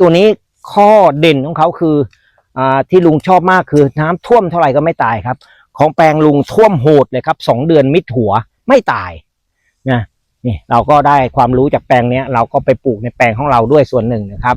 ตัวนี้ข้อเด่นของเขาคืออ่าที่ลุงชอบมากคือน้ำท่วมเท่าไหร่ก็ไม่ตายครับ ของแปลงลุงท่วมโหดเลยครับสองเดือนมิดหัวไม่ตายนะนี่เราก็ได้ความรู้จากแปลงเนี้ยเราก็ไปปลูกในแปลงของเราด้วยส่วนหนึ่งนะครับ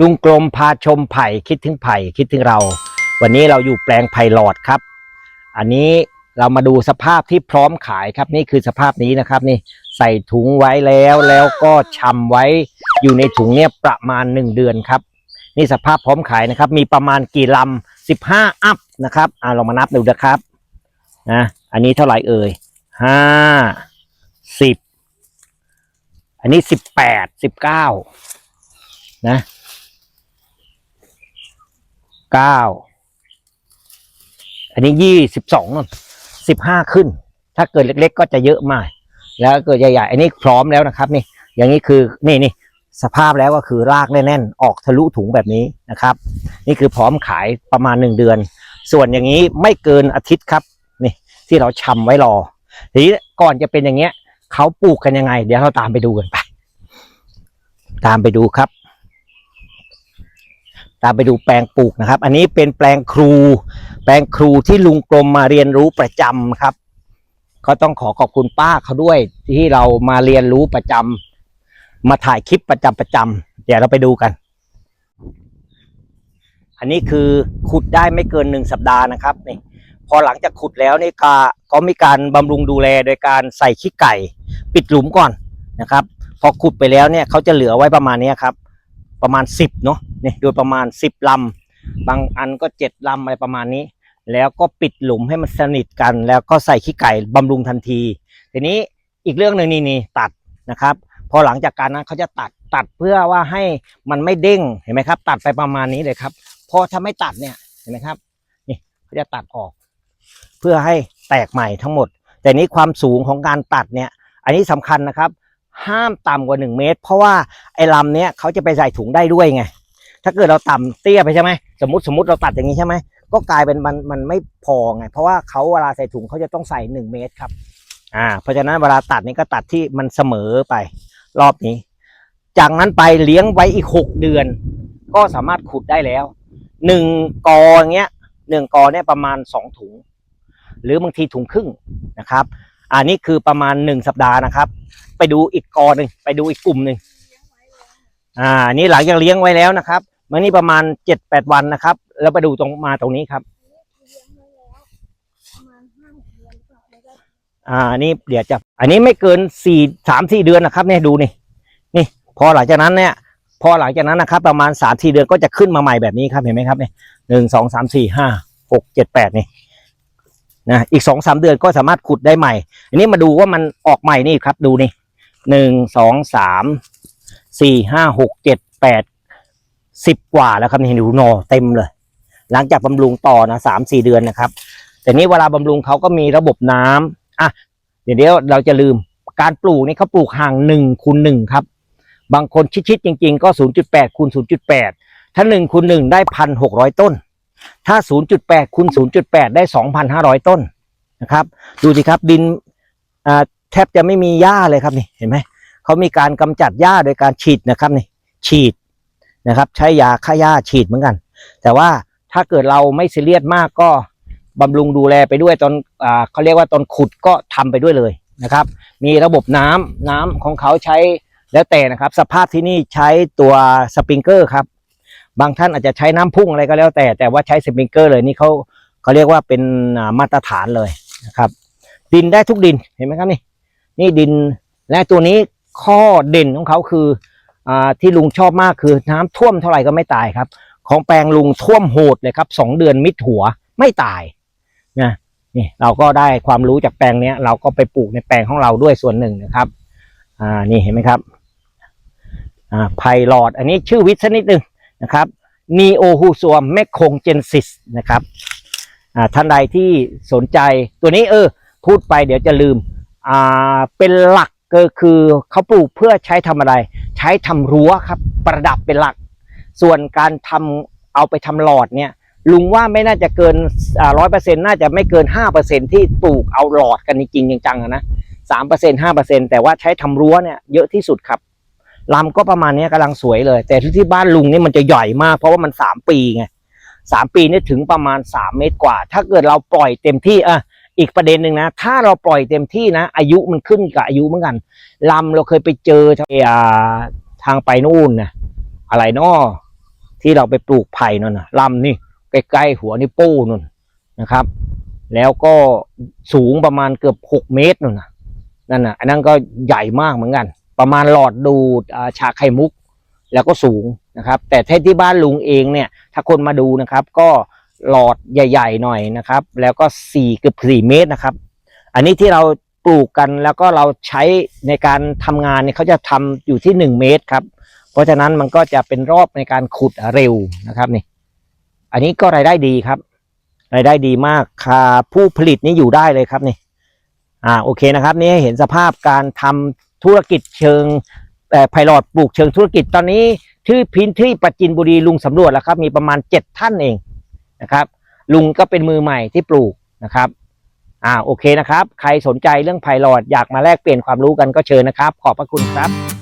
ลุงกลมพาชมไผ่คิดถึงไผ่คิดถึงเรา วันนี้เราอยู่แปลงไผ่หลอดครับ อันนี้ เรามาดูสภาพที่พร้อมขายครับนี่คือสภาพนี้นะครับ นี่ใส่ถุงไว้แล้วแล้วก็ชำไว้อยู่ในถุงเนี่ยประมาณหนึ่งเดือนครับ นี่สภาพพร้อมขายนะครับ มีประมาณกี่ลำสิบห้าอัพนะครับอ่าลองมานับดูนะครับนะอันนี้เท่าไหร่เอ่ยห้าสิบอันนี้สิบแปดสิบเก้านะเก้าอันนี้ยี่สิบสอง สิบห้าขึ้น ถ้าเกิดเล็ก ๆ ก็จะเยอะมาก แล้วเกิดใหญ่ๆ อันนี้พร้อมแล้วนะครับนี่อย่างนี้คือนี่นี่สภาพแล้วก็คือรากแน่นๆ ออกทะลุถุงแบบนี้นะครับ นี่คือพร้อมขายประมาณหนึ่งเดือน ส่วนอย่างนี้ไม่เกินอาทิตย์ครับนี่ที่เราชำไว้รอ ทีนี้ก่อนจะเป็นอย่างเงี้ยเขาปลูกกันยังไง เดี๋ยวเราตามไปดูกันไป ตามไปดูครับ ตามไปดูแปลงปลูกนะครับ อันนี้เป็นแปลงครู แปลงครูที่ลุงกรมมาเรียนรู้ประจำครับ ก็ต้องขอขอบคุณป้าเขาด้วย ที่เรามาเรียนรู้ประจำมาถ่ายคลิปประจำประจำเดี๋ยวเราไปดูกัน อันนี้คือขุดได้ไม่เกินหนึ่งสัปดาห์นะครับนี่พอหลังจากขุดแล้วนี่ก็ก็มีการบำรุงดูแลโดยการใส่ขี้ไก่ ปิดหลุมก่อนนะครับ พอขุดไปแล้วเนี่ยเขาจะเหลือไว้ประมาณนี้ครับ ประมาณสิบเนาะนี่โดยประมาณสิบลำ บางอันก็เจ็ดลำอะไรประมาณนี้ แล้วก็ปิดหลุมให้มันสนิทกัน แล้วก็ใส่ขี้ไก่บำรุงทันที ทีนี้อีกเรื่องหนึ่งนี่นี่ตัดนะครับพอหลังจากการนั้นเขาจะตัดตัดเพื่อว่าให้มันไม่เด้งเห็นไหมครับ ตัดไปประมาณนี้เลยครับพอถ้าไม่ตัดเนี่ยเห็นไหมครับนี่เขาจะตัดออก เพื่อให้แตกใหม่ทั้งหมด แต่นี้ความสูงของการตัดเนี่ย อันนี้สำคัญนะครับ ห้ามต่ำกว่าหนึ่งเมตร เพราะว่าไอ้ลำเนี้ยเขาจะไปใส่ถุงได้ด้วยไง ถ้าเกิดเราต่ำเตี้ยไปใช่ไหมสมมติสมมติเราตัดอย่างนี้ใช่ไหมก็กลายเป็นมันมันไม่พอไง เพราะว่าเขาเวลาใส่ถุงเขาจะต้องใส่หนึ่งเมตรครับ อ่า เพราะฉะนั้นเวลาตัดนี่ก็ตัดที่มันเสมอไป รอบนี้ จากนั้นไปเลี้ยงไว้อีกหกเดือน ก็สามารถขุดได้แล้วหนึ่งกออย่างเงี้ยหนึ่งกอเนี่ยประมาณสองถุง หรือบางทีถุงครึ่งนะครับอันนี้คือประมาณหนึ่งสัปดาห์นะครับ ไปดูอีกกอหนึ่งไปดูอีกกลุ่มหนึ่ง อ่านี่หลังจากเลี้ยงไว้แล้วนะครับมันนี่ประมาณเจ็ดแปดวันนะครับ แล้วไปดูตรงมาตรงนี้ครับ อ่านนี้เดี๋ยวจะอันนี้ไม่เกินสี่สามสี่เดือนนะครับเนี่ยดูนี่นี่ พอหลังจากนั้นเนี่ย พอหลังจากนั้นนะครับ ประมาณสามสี่เดือนก็จะขึ้นมาใหม่แบบนี้ครับเห็นไหมครับเนี่ยหนึ่งสองสามสี่ห้าหกเจ็ดแปดนี่นะอีกสองสามเดือนก็สามารถขุดได้ใหม่ อันนี้มาดูว่ามันออกใหม่นี่ครับ ดูนี่หนึ่งสองสาม สี่ห้าหกเจ็ดแปดสิบกว่าแล้วครับนี่ดูนอเต็มเลย หลังจากบำรุงต่อนะสามสี่เดือนนะครับ แต่นี้เวลาบำรุงเขาก็มีระบบน้ำอะเดี๋ยวเดี๋ยวเราจะลืมการปลูกนี่เขาปลูกห่างหนึ่งคูณหนึ่งครับ บางคนชิดๆจริง ๆ ก็0.8คูณ0.8ถ้า1คูณ1ได้1,600ต้น ถ้า0.8คูณ0.8ได้2,500ต้นนะครับ ดูสิครับดินอ่าแทบจะไม่มีหญ้าเลยครับนี่เห็นไหม เขามีการกำจัดหญ้าโดยการฉีดนะครับนี่ฉีดนะครับ ใช้ยาฆ่าหญ้าฉีดเหมือนกัน แต่ว่าถ้าเกิดเราไม่ซีเรียสมากก็บำรุงดูแลไปด้วยตอนอ่าเขาเรียกว่าตอนขุดก็ทำไปด้วยเลยนะครับ มีระบบน้ำน้ำของเขาใช้แล้วแต่นะครับ สภาพที่นี่ใช้ตัวสปริงเกอร์ครับ บางท่านอาจจะใช้น้ำพุ่งอะไรก็แล้วแต่ แต่ว่าใช้สปริงเกอร์เลยนี่เขาเขาเรียกว่าเป็นมาตรฐานเลยนะครับ ดินได้ทุกดินเห็นไหมครับนี่ นี่ดินและตัวนี้ ข้อเด่นของเขาคืออที่ลุงชอบมากคือน้ำท่วมเท่าไหร่ก็ไม่ตายครับ ของแปลงลุงท่วมโหดเลยครับสองเดือนมิดหัวไม่ตายนะนี่เราก็ได้ความรู้จากแปลงเนี้ย เราก็ไปปลูกในแปลงของเราด้วยส่วนหนึ่งนะครับ อ่านี่เห็นไหมครับ อ่าไพลอดอันนี้ชื่อวิทย์สักนิดหนึ่งนะครับนีโอฮูซวมแมคคงเจนซิสนะครับอ่าท่านใดที่สนใจตัวนี้เออ พูดไปเดี๋ยวจะลืมอ่าเป็นหลัก ก็คือเขาปลูกเพื่อใช้ทำอะไร ใช้ทำรั้วครับ ประดับเป็นหลัก ส่วนการทำเอาไปทำหลอดเนี่ยลุงว่าไม่น่าจะเกินร้อยเปอร์เซ็นต์น่าจะไม่เกินห้าเปอร์เซ็นที่ปลูกเอาหลอดกันจริงจังๆนะสามเปอร์เซ็นห้าเปอร์เซ็นแต่ว่าใช้ทำรั้วเนี่ยเยอะที่สุดครับลำก็ประมาณนี้ยกำลังสวยเลย แต่ที่ที่บ้านลุงนี่มันจะใหญ่มากเพราะว่ามันสามปีไงสามปีนี่ถึงประมาณสามเมตรกว่า ถ้าเกิดเราปล่อยเต็มที่อะ อีกประเด็นหนึ่งนะ ถ้าเราปล่อยเต็มที่นะ อายุมันขึ้นกับอายุเหมือนกันลำเราเคยไปเจอทางไปนู่นนะอะไรนอที่เราไปปลูกไผ่นั่นนะลำนี่ใกล้ๆหัวนิ้วโป้นั่นนะครับ แล้วก็สูงประมาณเกือบหกเมตรนั่นนะนั่นนะอันนั้นก็ใหญ่มากเหมือนกัน ประมาณหลอดดูดอ่าชาไข่มุก แล้วก็สูงนะครับ แต่ที่บ้านลุงเองเนี่ย ถ้าคนมาดูนะครับ ก็ หลอดใหญ่ ๆ หน่อยนะครับ แล้วก็สี่เกือบสี่เมตรนะครับ อันนี้ที่เราปลูกกันแล้วก็เราใช้ในการทำงานเนี่ยเขาจะทำอยู่ที่หนึ่งเมตรครับ เพราะฉะนั้นมันก็จะเป็นรอบในการขุดเร็วนะครับนี่ อันนี้ก็รายได้ดีครับ รายได้ดีมากค่าผู้ผลิตนี่อยู่ได้เลยครับนี่ อ่าโอเคนะครับ นี่เห็นสภาพการทำธุรกิจเชิงเอ่ไพลอตปลูกเชิงธุรกิจตอนนี้ที่พื้นที่ปัจจินบุรีลุงสำรวจแล้วครับ มีประมาณเจ็ดท่านเอง นะครับ ลุงก็เป็นมือใหม่ที่ปลูกนะครับอ่าโอเคนะครับ ใครสนใจเรื่องไพลอดอยากมาแลกเปลี่ยนความรู้กันก็เชิญนะครับ ขอบพระคุณครับ